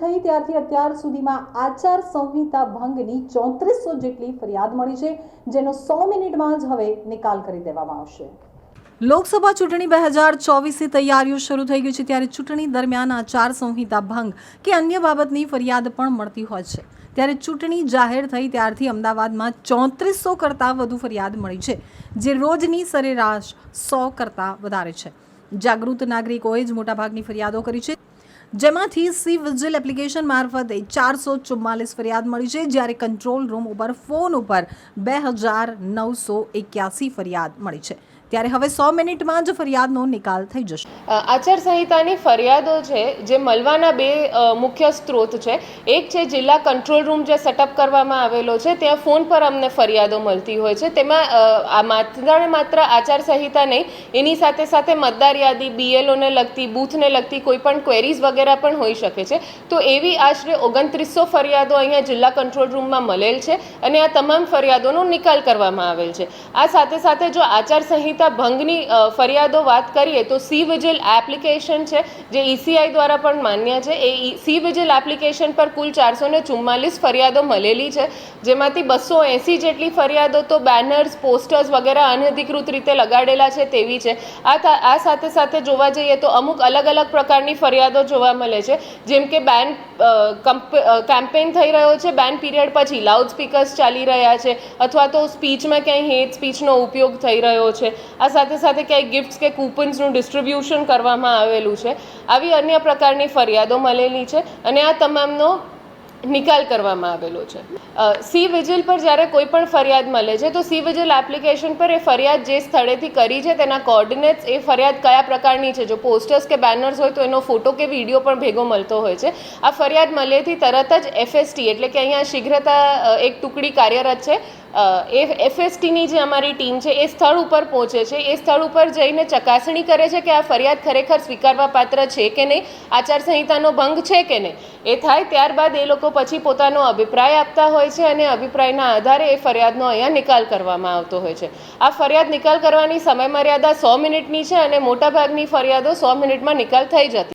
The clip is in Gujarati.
થઈ ત્યારથી અત્યાર સુધીમાં આચાર સંહિતા ભંગની ચોત્રીસો જેટલી ફરિયાદ મળી છે, જેનો સો મિનિટમાં જ હવે નિકાલ કરી દેવામાં આવશે. લોકસભા ચૂંટણી બે હજાર ચોવીસની તૈયારીઓ શરૂ થઈ ગઈ છે, ત્યારે ચૂંટણી દરમિયાન આચાર સંહિતા ભંગ કે અન્ય બાબતની ફરિયાદ પણ મળતી હોય છે. ત્યારે ચૂંટણી જાહેર થઈ ત્યારથી અમદાવાદમાં ચોત્રીસો કરતાં વધુ ફરિયાદ મળી છે, જે રોજની સરેરાશ સો કરતાં વધારે છે. જાગૃત નાગરિકોએ જ મોટાભાગની ફરિયાદો કરી છે. જેમાંથી સી વિજિલ એપ્લિકેશન મારફતે ચારસો ચુમ્માલીસ ફરિયાદ મળી છે, જ્યારે કંટ્રોલ રૂમ ઉપર ફોન ઉપર બે હજાર નવસો એક્યાસી ફરિયાદ મળી છે. ત્યારે હવે સો મિનિટમાં જ ફરિયાદનો નિકાલ થઈ જશે. આચારસંહિતાની ફરિયાદો છે, જે મળવાના બે મુખ્ય સ્ત્રોત છે. એક છે જિલ્લા કંટ્રોલ રૂમ જે સેટઅપ કરવામાં આવેલો છે, ત્યાં ફોન પર અમને ફરિયાદો મળતી હોય છે. તેમાં આ માત્ર માત્ર આચારસંહિતા નહીં, એની સાથે સાથે મતદાર યાદી બીએલઓને લગતી, બૂથને લગતી કોઈ પણ ક્વેરીઝ વગેરે પણ હોઈ શકે છે. તો એવી આશરે ઓગણત્રીસો ફરિયાદો અહીંયા જિલ્લા કંટ્રોલ રૂમમાં મળેલ છે અને આ તમામ ફરિયાદોનો નિકાલ કરવામાં આવેલ છે. આ સાથે સાથે જો આચારસંહિતા ભંગની ફરિયાદો વાત કરીએ તો સી વિજિલ એપ્લિકેશન છે, જે ઈસીઆઈ દ્વારા પણ માન્ય છે. એ સી વિજિલ એપ્લિકેશન પર કુલ ચારસો ને ચુમ્માલીસ ફરિયાદો મળેલી છે, જેમાંથી બસો એંસી જેટલી ફરિયાદો તો બેનર્સ, પોસ્ટર્સ વગેરે અનધિકૃત રીતે લગાડેલા છે તેવી છે. આ આ સાથે સાથે જોવા જઈએ તો અમુક અલગ અલગ પ્રકારની ફરિયાદો જોવા મળે છે, જેમ કે બેન કેમ્પેન થઈ રહ્યો છે, બેન પીરિયડ પછી લાઉડ સ્પીકર્સ ચાલી રહ્યા છે, અથવા તો સ્પીચમાં ક્યાંય હેટ સ્પીચનો ઉપયોગ થઈ રહ્યો છે. આ સાથે સાથે ક્યાંય ગિફ્ટ્સ કે કૂપન્સનું ડિસ્ટ્રીબ્યુશન કરવામાં આવેલું છે. આવી અન્ય પ્રકારની ફરિયાદો મળેલી છે અને આ તમામનો નિકાલ કરવામાં આવેલો છે. સી વિજિલ પર જ્યારે કોઈ પણ ફરિયાદ મળે છે, તો સી વિજિલ એપ્લિકેશન પર એ ફરિયાદ જે સ્થળેથી કરી છે, તેના કોર્ડિનેટ્સ એ ફરિયાદ કયા પ્રકારની છે? જો પોસ્ટર્સ કે બેનર્સ હોય, તો એનો ફોટો કે વીડિયો પણ ભેગો મળતો હોય છે. આ ફરિયાદ મળેથી તરત જ એફએસટી એટલે કે અહીંયા શીઘ્રતા એક ટુકડી કાર્યરત છે. એ એફએસટીની જે અમારી ટીમ છે, એ સ્થળ ઉપર પહોંચે છે. એ સ્થળ ઉપર જઈને ચકાસણી કરે છે કે આ ફરિયાદ ખરેખર સ્વીકારવા પાત્ર છે કે નહીં? આચારસંહિતાનો ભંગ છે કે નહીં? એ થાય ત્યારબાદ એ લોકો પછી પોતાનો અભિપ્રાય આપતા હોય છે અને અભિપ્રાયના આધારે એ ફરિયાદનો અહીંયા નિકાલ કરવામાં આવતો હોય છે. આ ફરિયાદ નિકાલ કરવાની સમયમર્યાદા સો મિનિટની છે અને મોટાભાગની ફરિયાદો સો મિનિટમાં નિકાલ થઈ જતી